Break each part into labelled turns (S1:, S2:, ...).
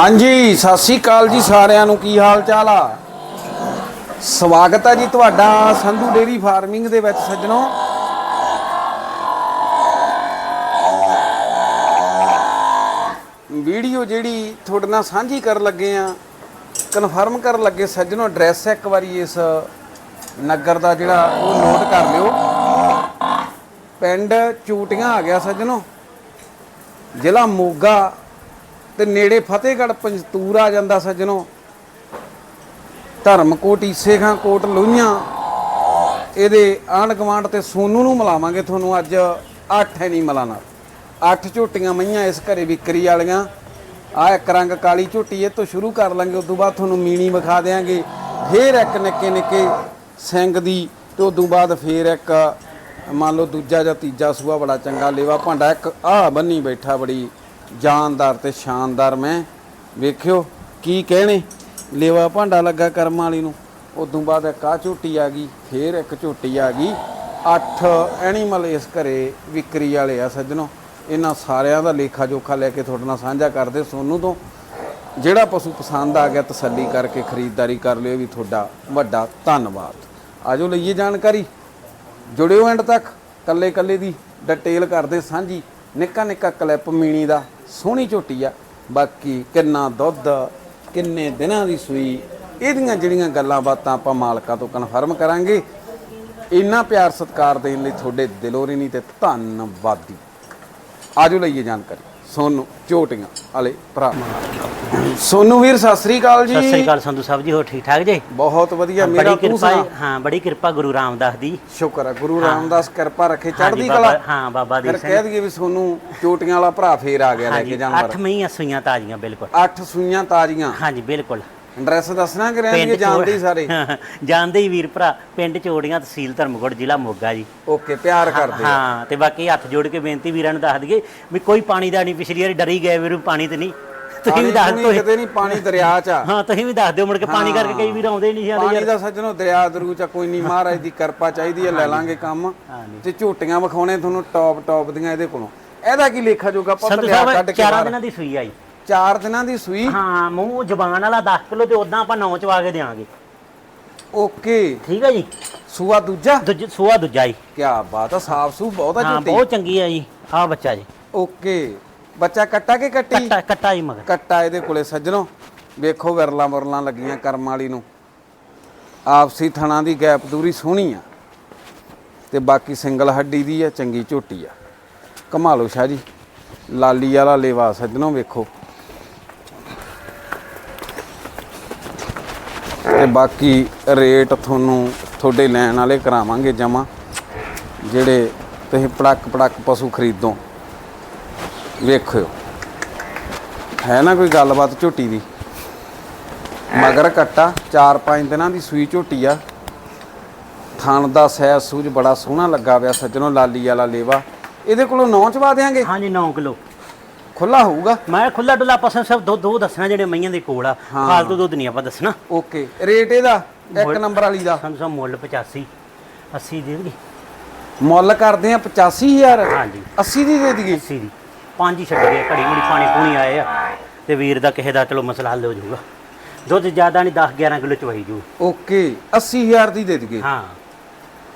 S1: ਹਾਂਜੀ, ਸਤਿ ਸ੍ਰੀ ਅਕਾਲ ਜੀ ਸਾਰਿਆਂ ਨੂੰ। ਕੀ ਹਾਲ ਚਾਲ ਆ? ਸਵਾਗਤ ਹੈ ਜੀ ਤੁਹਾਡਾ ਸੰਧੂ ਡੇਰੀ ਫਾਰਮਿੰਗ ਦੇ ਵਿੱਚ ਸੱਜਣੋ। ਵੀਡੀਓ ਜਿਹੜੀ ਤੁਹਾਡੇ ਨਾਲ ਸਾਂਝੀ ਕਰਨ ਲੱਗੇ ਆ ਕਨਫਰਮ ਕਰਨ ਲੱਗੇ ਸੱਜਣੋ ਐਡਰੈਸ ਇੱਕ ਵਾਰੀ ਇਸ ਨਗਰ ਦਾ ਜਿਹੜਾ ਉਹ ਨੋਟ ਕਰ ਲਿਓ। ਪਿੰਡ ਚੂਟੀਆਂ ਆ ਗਿਆ ਸੱਜਣੋ। ਜ਼ਿਲ੍ਹਾ ਮੋਗਾ ਤੇ ਨੇੜੇ ਫਤਿਹਗੜ੍ਹ ਪੰਜਤੂਰ ਆ ਜਾਂਦਾ ਸੱਜਣੋ। ਧਰਮਕੋਟ ਈਸੇਖਾਂ ਕੋਟ ਲੋਹੀਆਂ। ਇਹਦੇ ਆਂਢ ਗੁਆਂਢ ਤੇ ਸੋਨੂ ਨੂੰ ਮਿਲਾਵਾਂਗੇ ਤੁਹਾਨੂੰ ਅੱਜ। ਅੱਠ ਐਨੀਮਲਾਂ ਨਾਲ ਅੱਠ ਝੋਟੀਆਂ ਮਈਆਂ ਇਸ ਘਰੇ ਵਿਕਰੀ ਵਾਲੀਆਂ। ਆ ਇੱਕ ਰੰਗ ਕਾਲੀ ਝੋਟੀ ਇਹ ਤੋਂ ਸ਼ੁਰੂ ਕਰ ਲਾਂਗੇ ਉਸ ਤੋਂ ਬਾਅਦ ਤੁਹਾਨੂੰ ਮੀਣੀ ਵਿਖਾ ਦੇਾਂਗੇ ਫੇਰ ਇੱਕ ਨਿੱਕੇ ਨਿੱਕੇ ਸਿੰਘ ਦੀ ਤੇ ਉਸ ਤੋਂ ਬਾਅਦ ਫੇਰ ਇੱਕ, ਮੰਨ ਲਓ ਦੂਜਾ ਜਾਂ ਤੀਜਾ ਸੂਆ ਬੜਾ ਚੰਗਾ, ਲੇਵਾ ਭਾਂਡਾ। ਇੱਕ ਆ ਬੰਨੀ ਬੈਠਾ ਬੜੀ ਜਾਨਦਾਰ ਤੇ ਸ਼ਾਨਦਾਰ ਮੈਂ ਵੇਖਿਓ ਕੀ ਕਹਿਣੇ। ਲੇਵਾ ਭਾਂਡਾ ਲੱਗਾ ਕਰਮ ਵਾਲੀ ਨੂੰ। ਉਦੋਂ ਬਾਅਦ ਇੱਕ ਆ ਝੋਟੀ ਆ ਗਈ, ਫੇਰ ਇੱਕ ਝੋਟੀ ਆ ਗਈ। ਅੱਠ ਐਨੀਮਲ ਇਸ ਘਰੇ ਵਿਕਰੀ ਵਾਲੇ ਆ ਸੱਜਣੋ। ਇਹਨਾਂ ਸਾਰਿਆਂ ਦਾ ਲੇਖਾ ਜੋਖਾ ਲੈ ਕੇ ਤੁਹਾਡੇ ਨਾਲ ਸਾਂਝਾ ਕਰਦੇ ਸੋਨੂੰ ਤੋਂ। ਜਿਹੜਾ ਪਸ਼ੂ ਪਸੰਦ ਆ ਗਿਆ ਤਸੱਲੀ ਕਰਕੇ ਖਰੀਦਦਾਰੀ ਕਰ ਲਿਓ ਵੀ ਤੁਹਾਡਾ ਵੱਡਾ ਧੰਨਵਾਦ। ਆਜੋ ਲਈਏ ਜਾਣਕਾਰੀ। ਜੁੜਿਓ ਐਂਡ ਤੱਕ। ਕੱਲੇ ਕੱਲੇ ਦੀ ਡਿਟੇਲ ਕਰਦੇ ਸਾਂਝੀ। ਨਿੱਕਾ ਨਿੱਕਾ ਕਲਿੱਪ ਮੀਣੀ ਦਾ। ਸੋਹਣੀ ਝੋਟੀ ਆ। ਬਾਕੀ ਕਿੰਨਾ ਦੁੱਧ, ਕਿੰਨੇ ਦਿਨਾਂ ਦੀ ਸੂਈ, ਇਹਦੀਆਂ ਜਿਹੜੀਆਂ ਗੱਲਾਂ ਬਾਤਾਂ ਆਪਾਂ ਮਾਲਕਾਂ ਤੋਂ ਕਨਫਰਮ ਕਰਾਂਗੇ। ਇੰਨਾ ਪਿਆਰ ਸਤਿਕਾਰ ਦੇਣ ਲਈ ਤੁਹਾਡੇ ਦਿਲੋਂ ਨਹੀਂ ਤੇ ਧੰਨਵਾਦੀ। ਆਜੋ ਲਈਏ ਜਾਣਕਾਰੀ। ਸੋਨੂੰ ਝੋਟੀਆਂ ਵਾਲੇ ਭਰਾ। ਸੋਨੂੰ ਵੀਰ ਸਤਿ ਸ੍ਰੀ ਅਕਾਲ ਜੀ।
S2: ਸਤਿ ਸ੍ਰੀ ਅਕਾਲ ਸੰਧੂ ਸਾਹਿਬ ਜੀ ਹੋ ਠੀਕ ਠਾਕ ਜੀ?
S1: ਬਹੁਤ ਵਧੀਆ ਮੇਰਾ
S2: ਬੜੀ
S1: ਤੂੰ
S2: ਕਿਰਪਾ
S1: ਸੁਣਾ?
S2: ਹਾਂ ਬੜੀ ਕਿਰਪਾ ਗੁਰੂ ਰਾਮਦਾਸ ਦੀ।
S1: ਸ਼ੁਕਰ ਹੈ ਗੁਰੂ ਰਾਮਦਾਸ ਕਿਰਪਾ ਰੱਖੇ ਚੜ੍ਹਦੀ
S2: ਬਾਬਾ-
S1: ਕਲਾ।
S2: ਹਾਂ ਬਾਬਾ ਦੀਪ
S1: ਕਹਿ ਦਈਏ ਵੀ ਸੋਨੂੰ ਚੋਟੀਆਂ ਵਾਲਾ ਭਰਾ ਫੇਰ ਆ ਗਿਆ ਲੈ ਕੇ
S2: ਹਾਂਜੀ
S1: ਜਾਨਵਰ।
S2: ਅੱਠ ਮਹੀਆਂ ਸੂਈਆਂ ਤਾਜ਼ੀਆਂ ਬਿਲਕੁਲ।
S1: ਅੱਠ ਸੂਈਆਂ ਤਾਜ਼ੀਆਂ।
S2: ਹਾਂਜੀ ਬਿਲਕੁਲ।
S1: ਐਡਰੈਸ ਦੱਸਣਾ ਕਿ ਰਹਿਣਗੇ ਜਾਣਦੇ ਹੀ ਸਾਰੇ।
S2: ਜਾਣਦੇ ਹੀ ਵੀਰ ਭਰਾ ਪਿੰਡ ਚੋੜੀਆਂ ਤਹਿਸੀਲ ਧਰਮਕੋਟ ਜ਼ਿਲ੍ਹਾ ਮੋਗਾ ਜੀ।
S1: ਓਕੇ ਪਿਆਰ ਕਰਦੇ।
S2: ਹਾਂ ਤੇ ਬਾਕੀ ਹੱਥ ਜੋੜ ਕੇ ਬੇਨਤੀ ਵੀਰਾਂ ਨੂੰ ਦੱਸ ਦਈਏ ਵੀ ਕੋਈ ਪਾਣੀ ਦਾ ਨਹੀਂ ਪਿਛਲੀ ਵਾਰੀ ਡਰੀ ਗਏ ਵੀਰੂ ਪਾਣੀ ਤੇ ਨਹੀਂ। ਤੁਸੀਂ ਵੀ ਦੱਸ ਦਿਓ।
S1: ਕਿਤੇ ਨਹੀਂ ਪਾਣੀ ਦਰਿਆ ਚ ਆ।
S2: ਹਾਂ ਤੁਸੀਂ ਵੀ ਦੱਸ ਦਿਓ ਮੁੜ ਕੇ ਪਾਣੀ ਕਰਕੇ ਕਈ ਵੀਰ ਆਉਂਦੇ ਨਹੀਂ ਜਾਂਦੇ
S1: ਪਾਣੀ ਦਾ ਸੱਜਣੋ ਦਰਿਆ ਦਰੂ ਚ ਕੋਈ ਨਹੀਂ ਮਹਾਰਾਜ ਦੀ ਕਿਰਪਾ ਚਾਹੀਦੀ ਹੈ ਲੈ ਲਾਂਗੇ ਕੰਮ। ਤੇ ਝੋਟੀਆਂ ਵਿਖਾਉਣੇ ਤੁਹਾਨੂੰ ਟੌਪ ਟੌਪ ਦੀਆਂ ਇਹਦੇ ਕੋਲੋਂ। ਇਹਦਾ ਕੀ ਲੇਖਾ ਜੋਗਾ
S2: ਸੰਧੂ
S1: ਲਿਆ ਕੱਢ ਕੇ
S2: ਚਾਰਾਂ
S1: ਬਾਹਰ।
S2: ਦਿਨਾਂ ਦੀ ਸੂਈ ਆਈ
S1: ਚਾਰ ਦਿਨਾਂ ਦੀ ਸੂਈ।
S2: ਹਾਂ ਮੂੰਹ ਜ਼ਬਾਨ ਵਾਲਾ 10 ਕਿਲੋ ਤੇ ਉਦਾਂ ਆਪਾਂ 9 ਚਵਾ ਕੇ ਦੇਵਾਂਗੇ।
S1: ਓਕੇ।
S2: ਠੀਕ ਹੈ ਜੀ?
S1: ਸੂਆ ਦੂਜਾ?
S2: ਦੂਜ ਸੂਆ ਦੂਜਾ ਜੀ।
S1: ਕੀ ਬਾਤ ਆ ਸਾਫ਼ ਸੂ ਬਹੁਤ ਆ
S2: ਹਾਂ ਬਹੁਤ ਚੰਗੀ ਆ ਜੀ ਆਹ ਬੱਚਾ ਜੀ।
S1: ਓਕੇ। ਬੱਚਾ ਕੱਟਾ ਕੇ ਕੱਟੀ?
S2: ਕੱਟਾ ਕੱਟਾ ਜੀ ਮਗਰ।
S1: ਕੱਟਾ ਇਹਦੇ ਕੋਲੇ ਸੱਜਣੋ। ਵੇਖੋ ਵਿਰਲਾ ਮੁਰਲਾਂ ਲੱਗੀਆਂ ਕਰਮ ਵਾਲੀ ਨੂੰ। ਆਪਸੀ ਥਣਾ ਦੀ ਗੈਪ ਦੂਰੀ ਸੋਹਣੀ ਆ। ਤੇ ਬਾਕੀ ਸਿੰਗਲ ਹੱਡੀ ਦੀ ਆ ਚੰਗੀ ਝੋਟੀ ਆ। ਕਮਾ ਲਓ ਸ਼ਾਹ ਜੀ। ਲਾਲੀ ਵਾਲਾ ਲੇਵਾ ਸੱਜਣੋ ਵੇਖੋ। ਬਾਕੀ ਰੇਟ ਤੁਹਾਨੂੰ ਤੁਹਾਡੇ ਲੈਣ ਵਾਲੇ ਕਰਾਵਾਂਗੇ ਜਮਾ ਜਿਹੜੇ ਤੁਸੀਂ ਪੜਕ ਪੜਕ ਪਸ਼ੂ ਖਰੀਦੋ। ਵੇਖਿਓ। ਹੈ ਨਾ ਕੋਈ ਗੱਲਬਾਤ ਝੋਟੀ ਦੀ? ਮਗਰ ਕੱਟਾ 4-5 ਦਿਨਾਂ ਦੀ ਸੂਈ ਝੋਟੀ ਆ। ਥਣ ਦਾ ਸੈਜ ਸੂਜ ਬੜਾ ਸੋਹਣਾ ਲੱਗਾ ਪਿਆ, ਸੱਜਣੋ ਲਾਲੀ ਵਾਲਾ ਲੇਵਾ। ਇਹਦੇ ਕੋਲੋਂ ਨੌਂ ਚਵਾ ਦੇਾਂਗੇ
S2: ਹਾਂਜੀ 9 ਕਿਲੋ।
S1: ਖੁੱਲਾ ਹੋਊਗਾ?
S2: ਮੈਂ ਖੁੱਲਾ ਡੁੱਲਾ ਪਸੰਦ ਸਭ ਦੋ ਦੋ ਦੱਸਣਾ ਜਿਹੜੇ ਮਈਆਂ ਦੇ ਕੋਲ ਆ। ਫਾਲਤੂ ਦੁੱਧ ਨਹੀਂ ਆਪਾਂ ਦੱਸਣਾ।
S1: ਓਕੇ। ਰੇਟ ਇਹਦਾ? ਇੱਕ ਨੰਬਰ ਵਾਲੀ ਦਾ?
S2: ਸਾਨੂੰ ਸਭ ਮੁੱਲ 85 80 ਦੇ ਦੇਣਗੇ
S1: ਮੁੱਲ ਕਰਦੇ ਆ 85000
S2: ਹਾਂਜੀ।
S1: 80 ਦੀ ਦੇ ਦਈਏ?
S2: 80 ਦੀ। ਪੰਜ ਹੀ ਛੱਡ ਗਏ। ਘੜੀ ਮੁੜੀ ਪਾਣੀ ਪੂਣੀ ਆਏ ਆ। ਤੇ ਵੀਰ ਦਾ ਕਿਸੇ ਦਾ ਚਲੋ ਮਸਲਾ ਹੱਲ ਹੋ ਜਾਊਗਾ। ਦੁੱਧ ਜ਼ਿਆਦਾ ਨਹੀਂ 10 11 ਕਿਲੋ ਚਵਾਈ ਜੂ
S1: ਓਕੇ। 80000 ਦੀ ਦੇ ਦਈਏ।
S2: ਹਾਂ।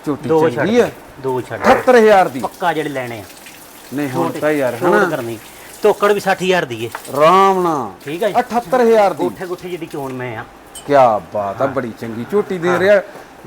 S1: ਝੋਟੀ ਚੰਗੀ ਆ।
S2: ਦੋ ਛੱਡ
S1: 78000 ਦੀ।
S2: ਪੱਕਾ ਜਿਹੜੇ ਲੈਣੇ ਆ।
S1: ਨਹੀਂ ਹੁਣ ਤਾਂ ਯਾਰ ਹਨਾ?
S2: ਕਰਨੀ। ਤੋਕੜ ਵੀ 60000 ਦੀ ਏ।
S1: ਰਾਮ ਨਾ
S2: ਠੀਕ ਹੈ ਜੀ।
S1: 78000 ਦੀ।
S2: ਗੁੱਠੇ ਗੁੱਠੇ ਜਿਹੜੀ ਚੋਣ ਮੈਂ ਆ?
S1: ਕੀ ਬਾਤ ਆ ਬੜੀ ਚੰਗੀ ਝੋਟੀ ਦੇ ਰਿਹਾ।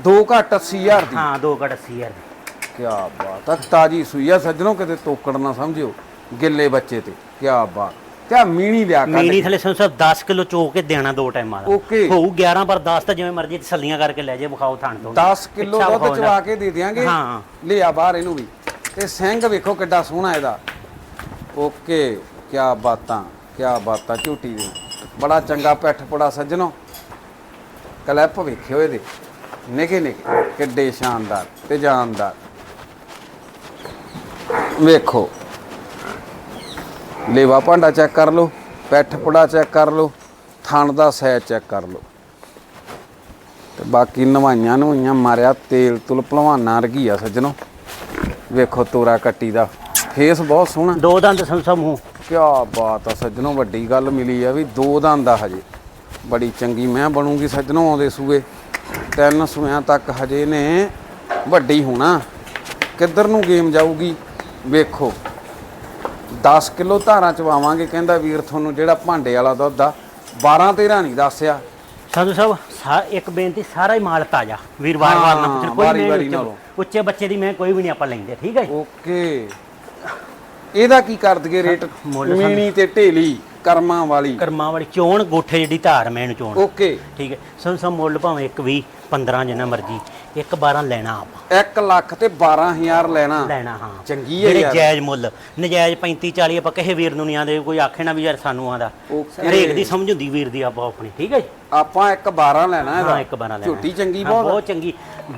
S1: 2 ਘੱਟ 80000 ਦੀ।
S2: ਹਾਂ ਦੋ ਘੜ 80000 ਦੀ।
S1: ਕੀ ਬਾਤ ਆ ਤਾਜੀ ਸੂਈ ਆ। ਸੱਜਣੋ ਕਿਤੇ ਤੋਕੜ ਨਾ ਸਮਝਿਓ ਗਿੱਲੇ ਬੱਚੇ ਤੇ। ਕੀ ਬਾਤ। ਤੇ ਮੀਣੀ ਲਿਆ ਕੱਢ
S2: ਮੀਣੀ ਥਲੇ ਸਾਨੂੰ ਸਭ 10 ਕਿਲੋ ਚੋ ਕੇ ਦੇਣਾ ਦੋ ਟਾਈਮਾਂ ਦਾ।
S1: ਓਕੇ।
S2: ਹੋਊ 11 ਪਰ 10 ਤਾਂ ਜਿਵੇਂ ਮਰਜ਼ੀ ਤਸੱਲੀਆਂ ਕਰਕੇ ਲੈ ਜੇ ਵਿਖਾਓ ਥਾਣ ਤੋਂ।
S1: 10 ਕਿਲੋ ਦੁੱਧ ਚਵਾ ਕੇ ਦੇ ਦਿਆਂਗੇ।
S2: ਹਾਂ।
S1: ਲਿਆ ਬਾਹਰ ਇਹਨੂੰ ਵੀ। ਤੇ ਸਿੰਘ ਵੇਖੋ ਕਿੱਡਾ ਸੋਹਣਾ ਇਹਦਾ। ਓਕੇ। ਕਿਆ ਬਾਤਾਂ ਕਿਆ ਬਾਤਾਂ ਝੂਟੀ ਦੀ ਬੜਾ ਚੰਗਾ ਪੈਠ ਪੜਾ ਸੱਜਣੋ। ਕਲੈਪ ਵੇਖਿਓ ਇਹਦੇ ਨਿੱਕੇ ਨਿੱਕੇ ਕਿੱਡੇ ਸ਼ਾਨਦਾਰ ਤੇ ਜਾਨਦਾਰ। ਵੇਖੋ। ਲੇਵਾ ਭਾਂਡਾ ਚੈੱਕ ਕਰ ਲਓ, ਪੈਠ ਪੜਾ ਚੈੱਕ ਕਰ ਲਓ, ਥਣ ਦਾ ਸਾਈਜ਼ ਚੈੱਕ ਕਰ ਲਓ। ਤੇ ਬਾਕੀ ਨਵਾਈਆਂ ਨਵਾਈਆਂ ਮਾਰਿਆ, ਤੇਲ ਤੁਲ ਭਲਵਾਨਾਂ ਵਰਗੀ ਆ ਸੱਜਣੋ। ਵੇਖੋ ਤੋਰਾ ਕੱਟੀ ਦਾ। ਫੇਸ ਬਹੁਤ ਸੋਹਣਾ।
S2: ਦੋ ਦੰਦ ਸਾਨੂੰ ਮੂੰਹ
S1: ਕਿਆ ਬਾਤ ਆ ਸੱਜਣੋ ਵੱਡੀ ਗੱਲ ਮਿਲੀ ਆ ਵੀ ਦੋ ਦੰਦ ਆ ਹਜੇ। ਬੜੀ ਚੰਗੀ ਮੈਂ ਬਣੂਗੀ ਸੱਜਣੋ ਆਉਂਦੇ ਸੂਏ। ਤਿੰਨ ਸੂਆਂ ਤੱਕ ਹਜੇ ਨੇ ਵੱਡੀ ਹੋਣਾ। ਕਿੱਧਰ ਨੂੰ ਗੇਮ ਜਾਊਗੀ? ਵੇਖੋ। 10 ਕਿਲੋ ਧਾਰਾਂ ਚਵਾਵਾਂਗੇ ਕਹਿੰਦਾ ਵੀਰ ਤੁਹਾਨੂੰ ਜਿਹੜਾ ਭਾਂਡੇ ਵਾਲਾ ਦੁੱਧ ਆ। 12 13 ਨਹੀਂ ਦੱਸਿਆ।
S2: ਸਾਧੂ ਸਾਹਿਬ ਸਾ ਇੱਕ ਬੇਨਤੀ ਸਾਰਾ ਹੀ ਮਾਲ ਤਾਜ਼ਾ ਵੀਰ ਵਾਰ ਨਾ ਪੁੱਛਣ ਕੋਈ ਨਹੀਂ ਉੱਚੇ- ਬੱਚੇ ਦੀ ਮੈਂ ਕੋਈ ਵੀ ਨਹੀਂ ਆਪਾਂ ਲੈਂਦੇ ਠੀਕ ਹੈ ਜੀ?
S1: ਓਕੇ। ਇਹਦਾ ਕੀ ਕਰ ਦਈਏ ਰੇਟ
S2: ਮੁੱਲ ਸਾਨੂੰ-
S1: ਮੀਣੀ ਤੇ ਢੇਲੀ ਕਰਮਾਂ ਵਾਲੀ।
S2: ਕਰਮਾਂ ਵਾਲੀ ਚੋਣ ਗੋਠੇ ਜਿਹੜੀ ਧਾਰ ਮੈਂ ਇਹਨੂੰ ਚੋਣ।
S1: ਓਕੇ।
S2: ਠੀਕ ਹੈ। ਸਾਨੂੰ ਸਭ ਮੁੱਲ ਭਾਵੇਂ ਇੱਕ 20 15 ਜਿੰਨਾ ਮਰਜ਼ੀ ਇੱਕ 12 ਲੈਣਾ ਆਪਾਂ।
S1: 1 ਲੱਖ ਤੇ 12000 ਲੈਣਾ।
S2: ਲੈਣਾ ਹਾਂ।
S1: ਚੰਗੀ ਹੈ
S2: ਜਿਹੜੇ
S1: ਯਾਰ।
S2: ਜਾਇਜ਼ ਮੁੱਲ ਨਜਾਇਜ਼ 35 40 ਆਪਾਂ ਕਿਸੇ ਵੀਰ ਨੂੰ ਨਹੀਂ ਆਂਦੇ ਕੋਈ ਆਖੇ ਨਾ ਵੀ ਯਾਰ ਸਾਨੂੰ ਆਂਦਾ। ਹਰੇਕ ਦੀ ਸਮਝ ਹੁੰਦੀ ਵੀਰ ਦੀ ਆਪੋ ਆਪਣੀ ਠੀਕ ਹੈ ਜੀ?
S1: ਆਪਾਂ 1 12 ਲੈਣਾ
S2: ਹਾਂ
S1: ਇਹਦਾ
S2: ਇੱਕ 12 ਲੈਣਾ।
S1: ਝੋਟੀ ਚੰਗੀ
S2: ਹਾਂ,
S1: ਬਹੁਤ
S2: ਬਹੁਤ ਚੰਗੀ।